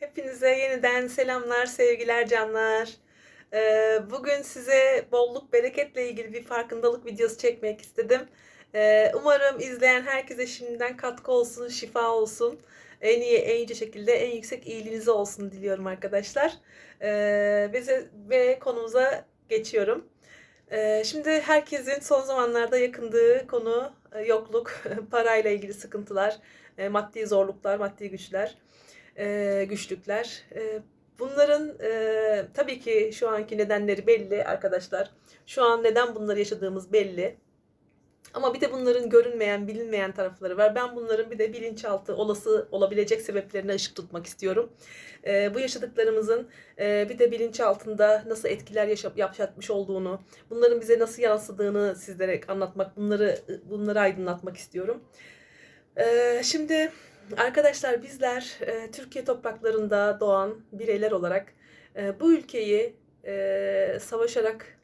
Hepinize yeniden selamlar, sevgiler canlar. Ee, bugün size bolluk, bereketle ilgili bir farkındalık videosu çekmek istedim. Ee, umarım izleyen herkese şimdiden katkı olsun, şifa olsun. En iyi, en iyice şekilde en yüksek iyiliğinize olsun diliyorum arkadaşlar. Ee, ve, ve konumuza geçiyorum. Şimdi herkesin son zamanlarda yakındığı konu e, yokluk, parayla ilgili sıkıntılar, e, maddi zorluklar, maddi güçler e, güçlükler. E, bunların e, tabii ki şu anki nedenleri belli arkadaşlar. Şu an neden bunları yaşadığımız belli. Ama bir de bunların görünmeyen, bilinmeyen tarafları var. Ben bunların bir de bilinçaltı olası olabilecek sebeplerine ışık tutmak istiyorum. E, bu yaşadıklarımızın e, bir de bilinçaltında nasıl etkiler yaşap, yaşatmış olduğunu, bunların bize nasıl yansıdığını sizlere anlatmak, bunları bunları aydınlatmak istiyorum. E, şimdi Arkadaşlar bizler e, Türkiye topraklarında doğan bireyler olarak e, bu ülkeyi e, savaşarak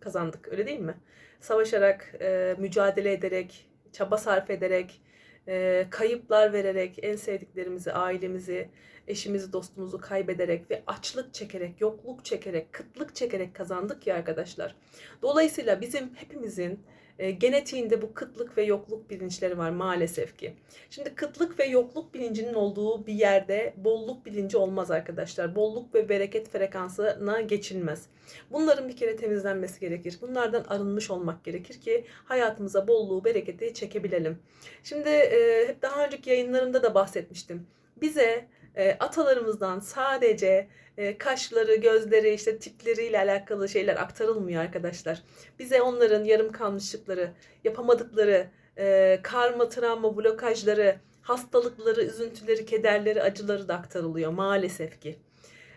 kazandık öyle değil mi? Savaşarak, e, mücadele ederek, çaba sarf ederek, e, kayıplar vererek, en sevdiklerimizi, ailemizi, eşimizi, dostumuzu kaybederek ve açlık çekerek, yokluk çekerek, kıtlık çekerek kazandık ya arkadaşlar. Dolayısıyla bizim hepimizin e, genetiğinde bu kıtlık ve yokluk bilinçleri var maalesef ki. Şimdi kıtlık ve yokluk bilincinin olduğu bir yerde bolluk bilinci olmaz arkadaşlar. Bolluk ve bereket frekansına geçilmez. Bunların bir kere temizlenmesi gerekir. Bunlardan arınmış olmak gerekir ki hayatımıza bolluğu, bereketi çekebilelim. Şimdi e, hep daha önceki yayınlarımda da bahsetmiştim. Bize e, atalarımızdan sadece e, kaşları, gözleri, işte tipleriyle alakalı şeyler aktarılmıyor arkadaşlar. Bize onların yarım kalmışlıkları, yapamadıkları, e, karma, travma, blokajları, hastalıkları, üzüntüleri, kederleri, acıları da aktarılıyor maalesef ki.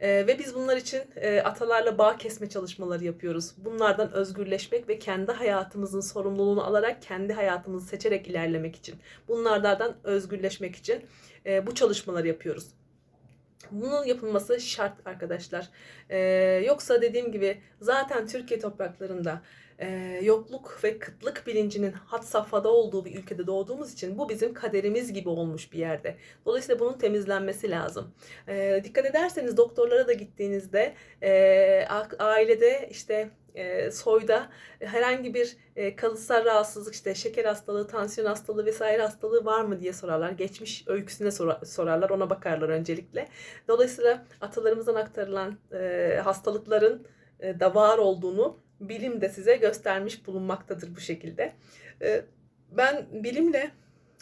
E, ve biz bunlar için e, atalarla bağ kesme çalışmaları yapıyoruz. Bunlardan özgürleşmek ve kendi hayatımızın sorumluluğunu alarak kendi hayatımızı seçerek ilerlemek için. Bunlardan özgürleşmek için e, bu çalışmaları yapıyoruz. Bunun yapılması şart arkadaşlar. Ee, yoksa dediğim gibi zaten Türkiye topraklarında e, yokluk ve kıtlık bilincinin hat safhada olduğu bir ülkede doğduğumuz için bu bizim kaderimiz gibi olmuş bir yerde. Dolayısıyla bunun temizlenmesi lazım. E, dikkat ederseniz doktorlara da gittiğinizde e, ailede işte e, soyda herhangi bir e, kalıtsal rahatsızlık işte şeker hastalığı, tansiyon hastalığı vesaire hastalığı var mı diye sorarlar. Geçmiş öyküsüne sor- sorarlar. Ona bakarlar öncelikle. Dolayısıyla atalarımızdan aktarılan e, hastalıkların e, da var olduğunu bilim de size göstermiş bulunmaktadır bu şekilde. E, ben bilimle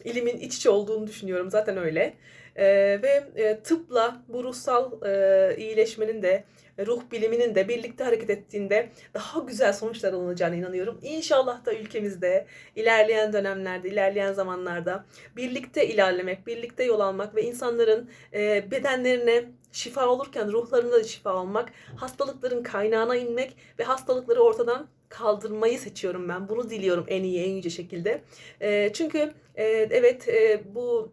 ilimin iç içe olduğunu düşünüyorum. Zaten öyle. E, ve e, tıpla bu ruhsal e, iyileşmenin de ruh biliminin de birlikte hareket ettiğinde daha güzel sonuçlar alınacağına inanıyorum. İnşallah da ülkemizde ilerleyen dönemlerde, ilerleyen zamanlarda birlikte ilerlemek, birlikte yol almak ve insanların e, bedenlerine şifa olurken ruhlarında da şifa olmak, hastalıkların kaynağına inmek ve hastalıkları ortadan kaldırmayı seçiyorum ben. Bunu diliyorum en iyi, en yüce şekilde. E, çünkü e, evet e, bu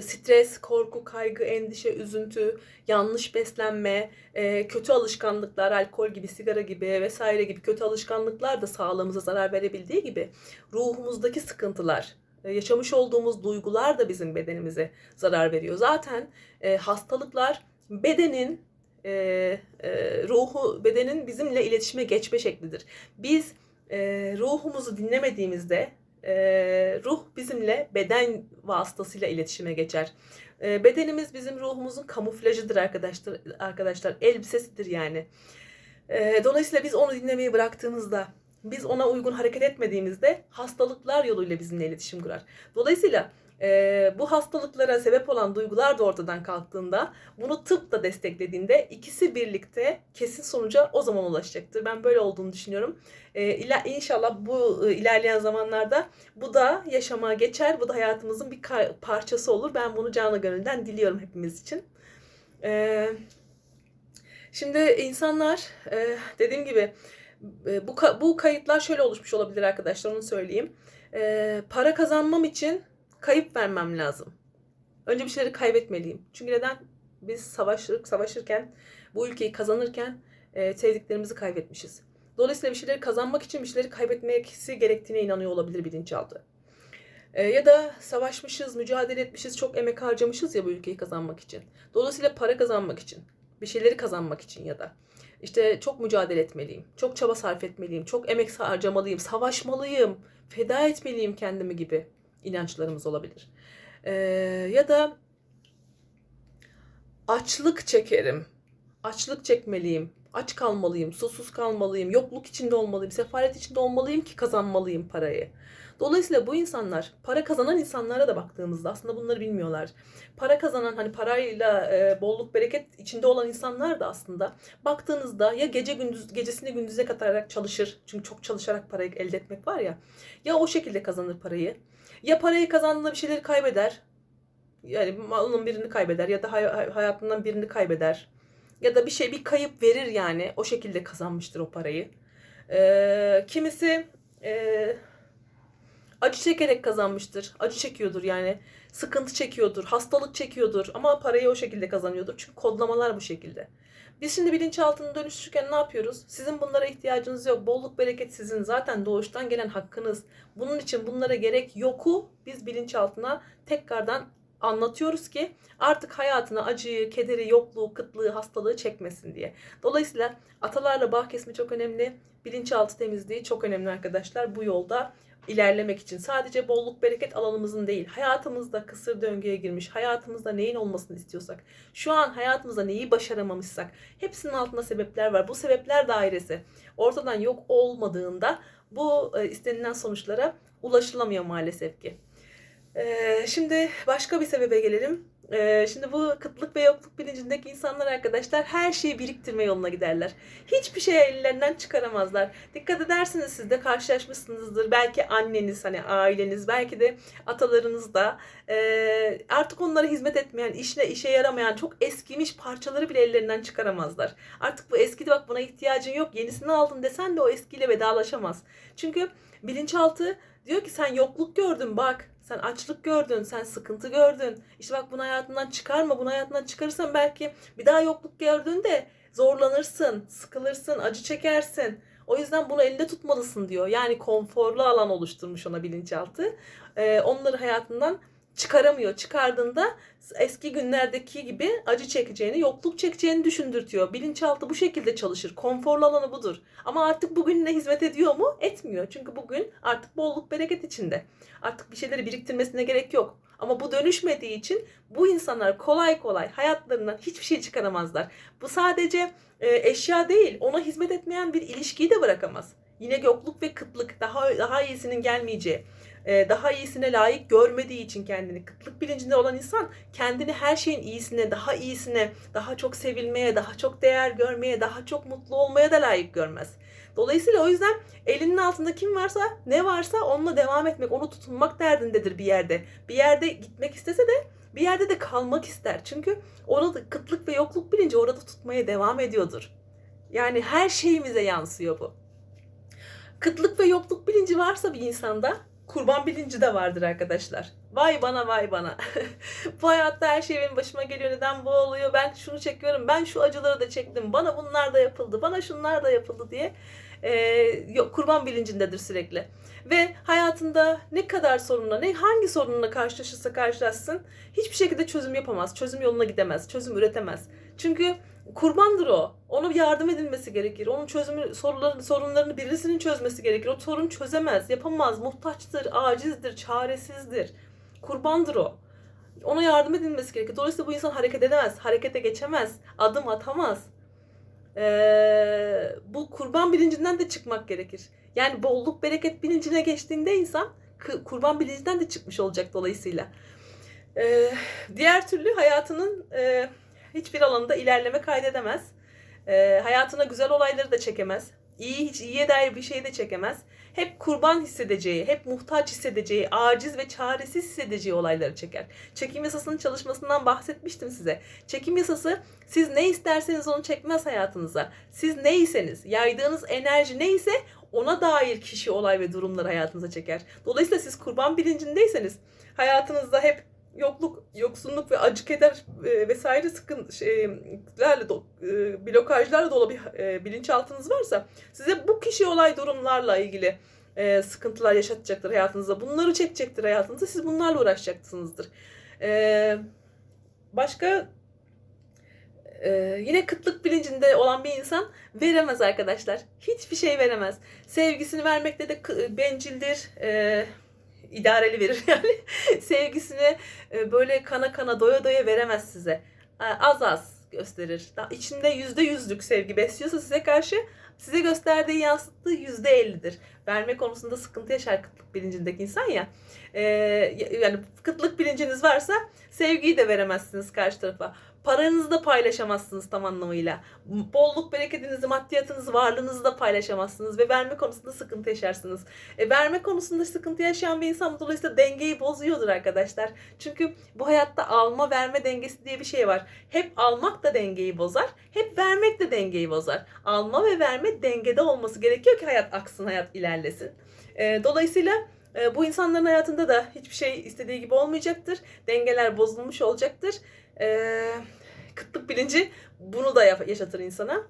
stres, korku, kaygı, endişe, üzüntü, yanlış beslenme, e, kötü alışkanlıklar, alkol gibi, sigara gibi vesaire gibi kötü alışkanlıklar da sağlığımıza zarar verebildiği gibi ruhumuzdaki sıkıntılar, yaşamış olduğumuz duygular da bizim bedenimize zarar veriyor. Zaten e, hastalıklar bedenin e, e, ruhu bedenin bizimle iletişime geçme şeklidir. Biz e, ruhumuzu dinlemediğimizde e, ruh bizimle beden vasıtasıyla iletişime geçer. E, bedenimiz bizim ruhumuzun kamuflajıdır arkadaşlar. Arkadaşlar elbisesidir yani. E, dolayısıyla biz onu dinlemeyi bıraktığımızda biz ona uygun hareket etmediğimizde hastalıklar yoluyla bizimle iletişim kurar. Dolayısıyla e, bu hastalıklara sebep olan duygular da ortadan kalktığında bunu tıp da desteklediğinde ikisi birlikte kesin sonuca o zaman ulaşacaktır. Ben böyle olduğunu düşünüyorum. E, ila, inşallah bu e, ilerleyen zamanlarda bu da yaşama geçer. Bu da hayatımızın bir parçası olur. Ben bunu canı gönülden diliyorum hepimiz için. E, şimdi insanlar e, dediğim gibi bu, bu kayıtlar şöyle oluşmuş olabilir arkadaşlar onu söyleyeyim. E, para kazanmam için kayıp vermem lazım. Önce bir şeyleri kaybetmeliyim. Çünkü neden? Biz savaşır, savaşırken, bu ülkeyi kazanırken e, sevdiklerimizi kaybetmişiz. Dolayısıyla bir şeyleri kazanmak için bir şeyleri kaybetmesi gerektiğine inanıyor olabilir bilinçaltı. E, ya da savaşmışız, mücadele etmişiz, çok emek harcamışız ya bu ülkeyi kazanmak için. Dolayısıyla para kazanmak için, bir şeyleri kazanmak için ya da işte çok mücadele etmeliyim, çok çaba sarf etmeliyim, çok emek harcamalıyım, savaşmalıyım, feda etmeliyim kendimi gibi inançlarımız olabilir. Ee, ya da açlık çekerim, açlık çekmeliyim, aç kalmalıyım, susuz kalmalıyım, yokluk içinde olmalıyım, sefalet içinde olmalıyım ki kazanmalıyım parayı. Dolayısıyla bu insanlar, para kazanan insanlara da baktığımızda aslında bunları bilmiyorlar. Para kazanan hani parayla e, bolluk bereket içinde olan insanlar da aslında baktığınızda ya gece gündüz gecesini gündüze katarak çalışır. Çünkü çok çalışarak parayı elde etmek var ya. Ya o şekilde kazanır parayı. Ya parayı kazandığında bir şeyleri kaybeder. Yani malının birini kaybeder ya da hay- hayatından birini kaybeder. Ya da bir şey bir kayıp verir yani. O şekilde kazanmıştır o parayı. Ee, kimisi e, acı çekerek kazanmıştır. Acı çekiyordur yani. Sıkıntı çekiyordur, hastalık çekiyordur ama parayı o şekilde kazanıyordur. Çünkü kodlamalar bu şekilde. Biz şimdi bilinçaltını dönüştürürken ne yapıyoruz? Sizin bunlara ihtiyacınız yok. Bolluk bereket sizin. Zaten doğuştan gelen hakkınız. Bunun için bunlara gerek yoku biz bilinçaltına tekrardan anlatıyoruz ki artık hayatına acıyı, kederi, yokluğu, kıtlığı, hastalığı çekmesin diye. Dolayısıyla atalarla bağ kesme çok önemli. Bilinçaltı temizliği çok önemli arkadaşlar bu yolda ilerlemek için. Sadece bolluk bereket alanımızın değil, hayatımızda kısır döngüye girmiş, hayatımızda neyin olmasını istiyorsak, şu an hayatımızda neyi başaramamışsak, hepsinin altında sebepler var. Bu sebepler dairesi ortadan yok olmadığında bu e, istenilen sonuçlara ulaşılamıyor maalesef ki. Ee, şimdi başka bir sebebe gelelim. Ee, şimdi bu kıtlık ve yokluk bilincindeki insanlar arkadaşlar her şeyi biriktirme yoluna giderler. Hiçbir şeyi ellerinden çıkaramazlar. Dikkat edersiniz siz de karşılaşmışsınızdır. Belki anneniz, hani aileniz, belki de atalarınız da e, artık onlara hizmet etmeyen, işine işe yaramayan çok eskimiş parçaları bile ellerinden çıkaramazlar. Artık bu eskidi bak buna ihtiyacın yok. Yenisini aldın desen de o eskiyle vedalaşamaz. Çünkü bilinçaltı diyor ki sen yokluk gördün bak sen açlık gördün, sen sıkıntı gördün. İşte bak bunu hayatından çıkarma. Bunu hayatından çıkarırsan belki bir daha yokluk gördüğünde zorlanırsın, sıkılırsın, acı çekersin. O yüzden bunu elinde tutmalısın diyor. Yani konforlu alan oluşturmuş ona bilinçaltı. Ee, onları hayatından çıkaramıyor. Çıkardığında eski günlerdeki gibi acı çekeceğini, yokluk çekeceğini düşündürtüyor. Bilinçaltı bu şekilde çalışır. Konforlu alanı budur. Ama artık bugün ne hizmet ediyor mu? Etmiyor. Çünkü bugün artık bolluk bereket içinde. Artık bir şeyleri biriktirmesine gerek yok. Ama bu dönüşmediği için bu insanlar kolay kolay hayatlarından hiçbir şey çıkaramazlar. Bu sadece e, eşya değil, ona hizmet etmeyen bir ilişkiyi de bırakamaz. Yine yokluk ve kıtlık daha daha iyisinin gelmeyeceği daha iyisine layık görmediği için kendini kıtlık bilincinde olan insan kendini her şeyin iyisine, daha iyisine, daha çok sevilmeye, daha çok değer görmeye, daha çok mutlu olmaya da layık görmez. Dolayısıyla o yüzden elinin altında kim varsa, ne varsa onunla devam etmek, onu tutunmak derdindedir bir yerde. Bir yerde gitmek istese de bir yerde de kalmak ister. Çünkü orada kıtlık ve yokluk bilinci orada tutmaya devam ediyordur. Yani her şeyimize yansıyor bu. Kıtlık ve yokluk bilinci varsa bir insanda kurban bilinci de vardır arkadaşlar. Vay bana vay bana. bu hayatta her şey benim başıma geliyor. Neden bu oluyor? Ben şunu çekiyorum. Ben şu acıları da çektim. Bana bunlar da yapıldı. Bana şunlar da yapıldı diye e, kurban bilincindedir sürekli. Ve hayatında ne kadar sorunla, ne hangi sorunla karşılaşırsa karşılaşsın hiçbir şekilde çözüm yapamaz. Çözüm yoluna gidemez. Çözüm üretemez. Çünkü kurbandır o. Ona yardım edilmesi gerekir. Onun çözümü sorularını, sorunlarını birisinin çözmesi gerekir. O sorun çözemez, yapamaz, muhtaçtır, acizdir, çaresizdir. Kurbandır o. Ona yardım edilmesi gerekir. Dolayısıyla bu insan hareket edemez, harekete geçemez, adım atamaz. Ee, bu kurban bilincinden de çıkmak gerekir. Yani bolluk bereket bilincine geçtiğinde insan kurban bilincinden de çıkmış olacak dolayısıyla. Ee, diğer türlü hayatının e, hiçbir alanında ilerleme kaydedemez. E, hayatına güzel olayları da çekemez. İyi hiç iyiye dair bir şey de çekemez. Hep kurban hissedeceği, hep muhtaç hissedeceği, aciz ve çaresiz hissedeceği olayları çeker. Çekim yasasının çalışmasından bahsetmiştim size. Çekim yasası siz ne isterseniz onu çekmez hayatınıza. Siz neyseniz, yaydığınız enerji neyse ona dair kişi, olay ve durumları hayatınıza çeker. Dolayısıyla siz kurban bilincindeyseniz hayatınızda hep acı keder e, vesaire sıkıntılarla e, blokajlarla dolu bir e, bilinçaltınız varsa size bu kişi olay durumlarla ilgili e, sıkıntılar yaşatacaktır hayatınızda. Bunları çekecektir hayatınızda. Siz bunlarla uğraşacaksınızdır. E, başka ee, yine kıtlık bilincinde olan bir insan veremez arkadaşlar. Hiçbir şey veremez. Sevgisini vermekte de bencildir. Ee, idareli verir yani. Sevgisini e, böyle kana kana doya doya veremez size. Az az gösterir. İçinde yüzde yüzlük sevgi besliyorsa size karşı size gösterdiği yansıttığı yüzde ellidir. Verme konusunda sıkıntı yaşar kıtlık bilincindeki insan ya. Ee, yani kıtlık bilinciniz varsa sevgiyi de veremezsiniz karşı tarafa. Paranızı da paylaşamazsınız tam anlamıyla. Bolluk bereketinizi, maddiyatınızı, varlığınızı da paylaşamazsınız ve verme konusunda sıkıntı yaşarsınız. E, verme konusunda sıkıntı yaşayan bir insan dolayısıyla dengeyi bozuyordur arkadaşlar. Çünkü bu hayatta alma verme dengesi diye bir şey var. Hep almak da dengeyi bozar, hep vermek de dengeyi bozar. Alma ve verme dengede olması gerekiyor ki hayat aksın, hayat ilerlesin. E, dolayısıyla e, bu insanların hayatında da hiçbir şey istediği gibi olmayacaktır. Dengeler bozulmuş olacaktır e, kıtlık bilinci bunu da yaşatır insana.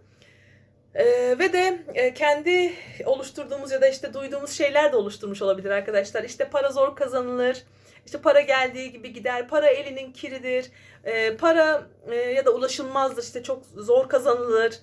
E, ve de e, kendi oluşturduğumuz ya da işte duyduğumuz şeyler de oluşturmuş olabilir arkadaşlar. İşte para zor kazanılır. İşte para geldiği gibi gider. Para elinin kiridir. E, para e, ya da ulaşılmazdır. İşte çok zor kazanılır.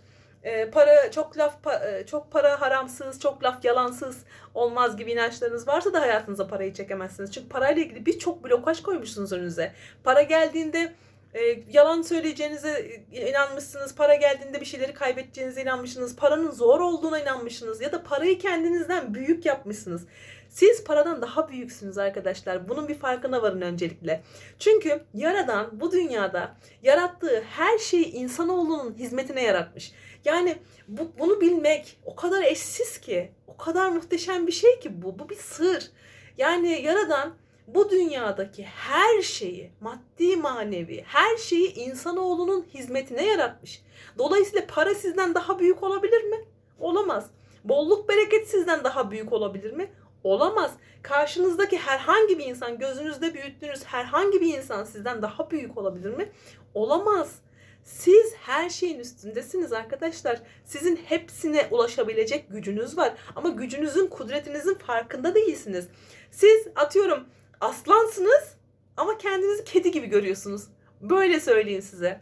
E, para çok laf pa, e, çok para haramsız, çok laf yalansız olmaz gibi inançlarınız varsa da hayatınıza parayı çekemezsiniz. Çünkü parayla ilgili birçok blokaj koymuşsunuz önünüze. Para geldiğinde e, yalan söyleyeceğinize inanmışsınız. Para geldiğinde bir şeyleri kaybedeceğinize inanmışsınız. Paranın zor olduğuna inanmışsınız. Ya da parayı kendinizden büyük yapmışsınız. Siz paradan daha büyüksünüz arkadaşlar. Bunun bir farkına varın öncelikle. Çünkü Yaradan bu dünyada yarattığı her şeyi insanoğlunun hizmetine yaratmış. Yani bu, bunu bilmek o kadar eşsiz ki, o kadar muhteşem bir şey ki bu. Bu bir sır. Yani Yaradan bu dünyadaki her şeyi, maddi manevi her şeyi insanoğlunun hizmetine yaratmış. Dolayısıyla para sizden daha büyük olabilir mi? Olamaz. Bolluk bereket sizden daha büyük olabilir mi? Olamaz. Karşınızdaki herhangi bir insan, gözünüzde büyüttüğünüz herhangi bir insan sizden daha büyük olabilir mi? Olamaz. Siz her şeyin üstündesiniz arkadaşlar. Sizin hepsine ulaşabilecek gücünüz var. Ama gücünüzün, kudretinizin farkında değilsiniz. Siz atıyorum aslansınız ama kendinizi kedi gibi görüyorsunuz. Böyle söyleyeyim size.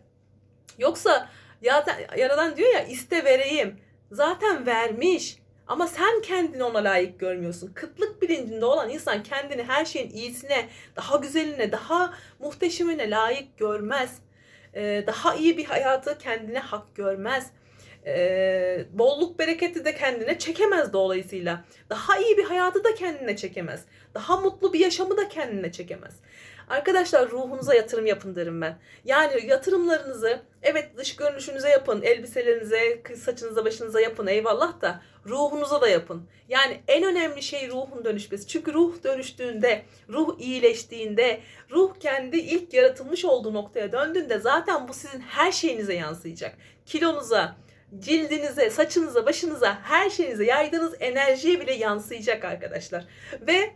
Yoksa ya, yaradan diyor ya iste vereyim. Zaten vermiş. Ama sen kendini ona layık görmüyorsun. Kıtlık bilincinde olan insan kendini her şeyin iyisine, daha güzeline, daha muhteşemine layık görmez. Ee, daha iyi bir hayatı kendine hak görmez e, bolluk bereketi de kendine çekemez dolayısıyla. Daha iyi bir hayatı da kendine çekemez. Daha mutlu bir yaşamı da kendine çekemez. Arkadaşlar ruhunuza yatırım yapın derim ben. Yani yatırımlarınızı evet dış görünüşünüze yapın, elbiselerinize, saçınıza, başınıza yapın eyvallah da ruhunuza da yapın. Yani en önemli şey ruhun dönüşmesi. Çünkü ruh dönüştüğünde, ruh iyileştiğinde, ruh kendi ilk yaratılmış olduğu noktaya döndüğünde zaten bu sizin her şeyinize yansıyacak. Kilonuza, cildinize, saçınıza, başınıza, her şeyinize yaydığınız enerjiye bile yansıyacak arkadaşlar. Ve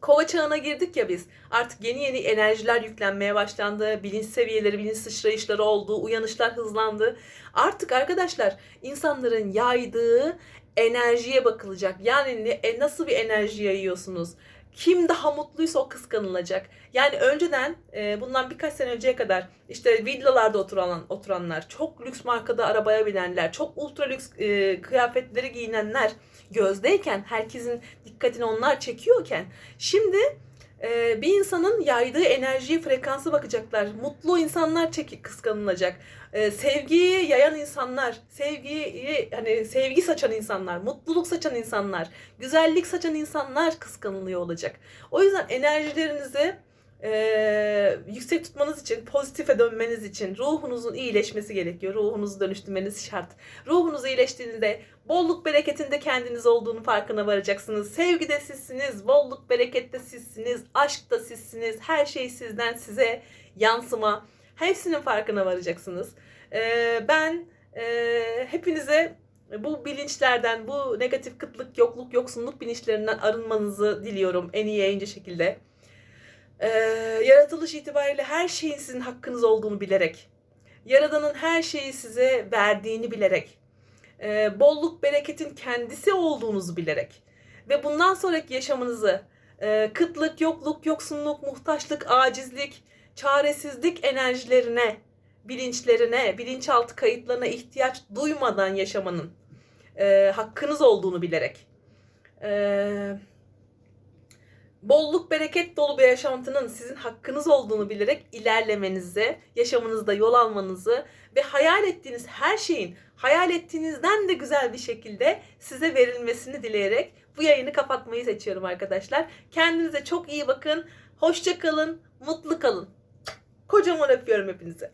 kova çağına girdik ya biz. Artık yeni yeni enerjiler yüklenmeye başlandı. Bilinç seviyeleri, bilinç sıçrayışları oldu. Uyanışlar hızlandı. Artık arkadaşlar insanların yaydığı enerjiye bakılacak. Yani e, nasıl bir enerji yayıyorsunuz? Kim daha mutluysa o kıskanılacak. Yani önceden e, bundan birkaç sene önceye kadar işte villalarda oturan oturanlar, çok lüks markada arabaya binenler, çok ultra lüks e, kıyafetleri giyinenler gözdeyken, herkesin dikkatini onlar çekiyorken şimdi e, bir insanın yaydığı enerjiye frekansı bakacaklar. Mutlu insanlar çekip kıskanılacak. E, sevgiyi yayan insanlar, sevgiyi hani sevgi saçan insanlar, mutluluk saçan insanlar, güzellik saçan insanlar kıskanılıyor olacak. O yüzden enerjilerinizi e, yüksek tutmanız için, pozitife dönmeniz için ruhunuzun iyileşmesi gerekiyor. Ruhunuzu dönüştürmeniz şart. Ruhunuz iyileştiğinde bolluk bereketinde kendiniz olduğunu farkına varacaksınız. Sevgi de sizsiniz, bolluk bereket de sizsiniz, aşk da sizsiniz. Her şey sizden size yansıma. Hepsinin farkına varacaksınız. E, ben e, hepinize bu bilinçlerden, bu negatif kıtlık, yokluk, yoksunluk bilinçlerinden arınmanızı diliyorum en iyi yayıncı şekilde e, yaratılış itibariyle her şeyin sizin hakkınız olduğunu bilerek, Yaradan'ın her şeyi size verdiğini bilerek, e, bolluk bereketin kendisi olduğunuzu bilerek ve bundan sonraki yaşamınızı e, kıtlık, yokluk, yoksunluk, muhtaçlık, acizlik, çaresizlik enerjilerine, bilinçlerine, bilinçaltı kayıtlarına ihtiyaç duymadan yaşamanın e, hakkınız olduğunu bilerek e, bolluk bereket dolu bir yaşantının sizin hakkınız olduğunu bilerek ilerlemenizi, yaşamınızda yol almanızı ve hayal ettiğiniz her şeyin hayal ettiğinizden de güzel bir şekilde size verilmesini dileyerek bu yayını kapatmayı seçiyorum arkadaşlar. Kendinize çok iyi bakın. Hoşça kalın, mutlu kalın. Kocaman öpüyorum hepinize.